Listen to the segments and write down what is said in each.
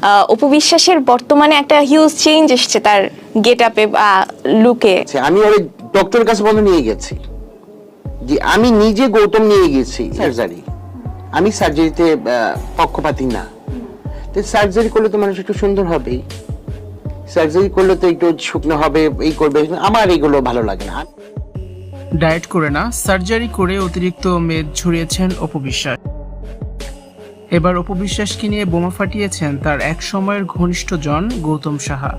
আহ, অপু বিশ্বাসের বর্তমানে একটা হিউজ চেঞ্জ এসছে তার গেট আপে বা লুকে আমি ওই ডক্টরের কাছে বন্ধ নিয়ে গেছি। যে আমি নিজে গৌতম নিয়ে গেছি সার্জারি আমি সার্জারিতে পক্ষপাতী না। তো সার্জারি করলে তো মানুষ একটু সুন্দর হবেই। সার্জারি করলে তো একটু শুকনো হবে এই করবে আমার এগুলো ভালো লাগে না। ডায়েট করে না সার্জারি করে অতিরিক্ত মেদ ছড়িয়েছেন অপবিশ্বাস এবার অপবিশ্বাসকে নিয়ে বোমা ফাটিয়েছেন তার এক সময়ের ঘনিষ্ঠজন গৌতম সাহা।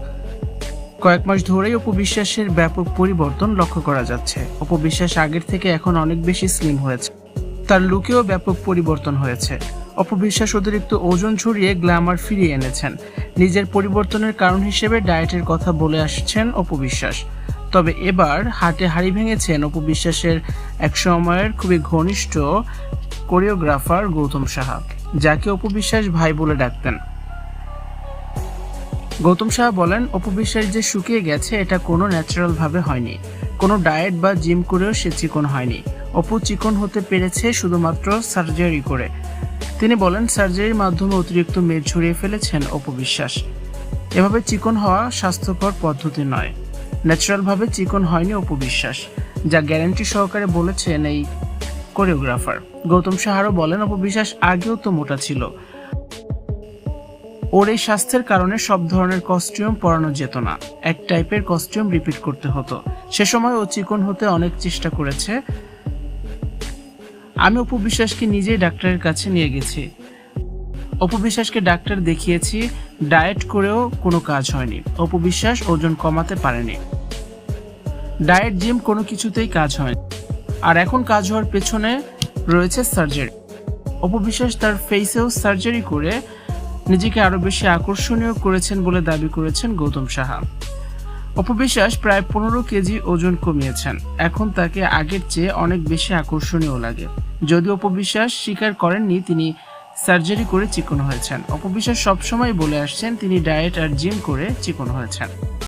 কয়েক মাস ধরেই অপবিশ্বাসের ব্যাপক পরিবর্তন লক্ষ্য করা যাচ্ছে। অপবিশ্বাস আগের থেকে এখন অনেক বেশি স্লিম হয়েছে। তার লুকেও ব্যাপক পরিবর্তন হয়েছে। অপবিশ্বাস অতিরিক্ত ওজন ছড়িয়ে গ্ল্যামার ফিরিয়ে এনেছেন। নিজের পরিবর্তনের কারণ হিসেবে ডায়েটের কথা বলে আসছেন অপবিশ্বাস। তবে এবার হাটে হাড়ি ভেঙেছেন অপবিশ্বাসের এক সময়ের খুবই ঘনিষ্ঠ কোরিওগ্রাফার গৌতম সাহা। যাকে অপবিশ্বাস ভাই বলে ডাকতেন। গৌতম সাহা বলেন, অপবিশ্বাস যে শুকিয়ে গেছে, এটা কোনো ন্যাচারাল ভাবে হয়নি। কোনো ডায়েট বা জিম করেও সে চিকন হয়নি। অপু চিকন হতে পেরেছে শুধুমাত্র সার্জারি করে। তিনি বলেন সার্জারির মাধ্যমে অতিরিক্ত মেদ ছড়িয়ে ফেলেছেন অপবিশ্বাস। এভাবে চিকন হওয়া স্বাস্থ্যকর পদ্ধতি নয়। ন্যাচারালভাবে চিকন হয়নি অপবিশ্বাস, যা গ্যারান্টি সহকারে বলেছেন এই কোরিওগ্রাফার। গৌতম সাহারও বলেন, অপবিশ্বাস আগেও তো মোটা ছিল। ওর এই স্বাস্থ্যের কারণে সব ধরনের কস্টিউম পরানো যেত না। এক টাইপের কস্টিউম রিপিট করতে হতো। সে সময় ও চিকন হতে অনেক চেষ্টা করেছে। আমি অপু বিশ্বাসকে নিজেই ডাক্তারের কাছে নিয়ে গেছি। অপু বিশ্বাসকে ডাক্তার দেখিয়েছি, ডায়েট করেও কোনো কাজ হয়নি। অপু বিশ্বাস ওজন কমাতে পারেনি। ডায়েট, জিম কোনো কিছুতেই কাজ হয়নি। আর এখন কাজ হওয়ার পেছনে রয়েছে সার্জারি অপবিশ্বাস তার ফেসেও সার্জারি করে নিজেকে আরও বেশি আকর্ষণীয় করেছেন বলে দাবি করেছেন গৌতম সাহা। অপবিশ্বাস প্রায় পনেরো কেজি ওজন কমিয়েছেন। এখন তাকে আগের চেয়ে অনেক বেশি আকর্ষণীয় লাগে। যদি অপবিশ্বাস স্বীকার করেননি, তিনি সার্জারি করে চিকন হয়েছেন। অপবিশ্বাস সবসময় বলে আসছেন, তিনি ডায়েট আর জিম করে চিকন হয়েছেন।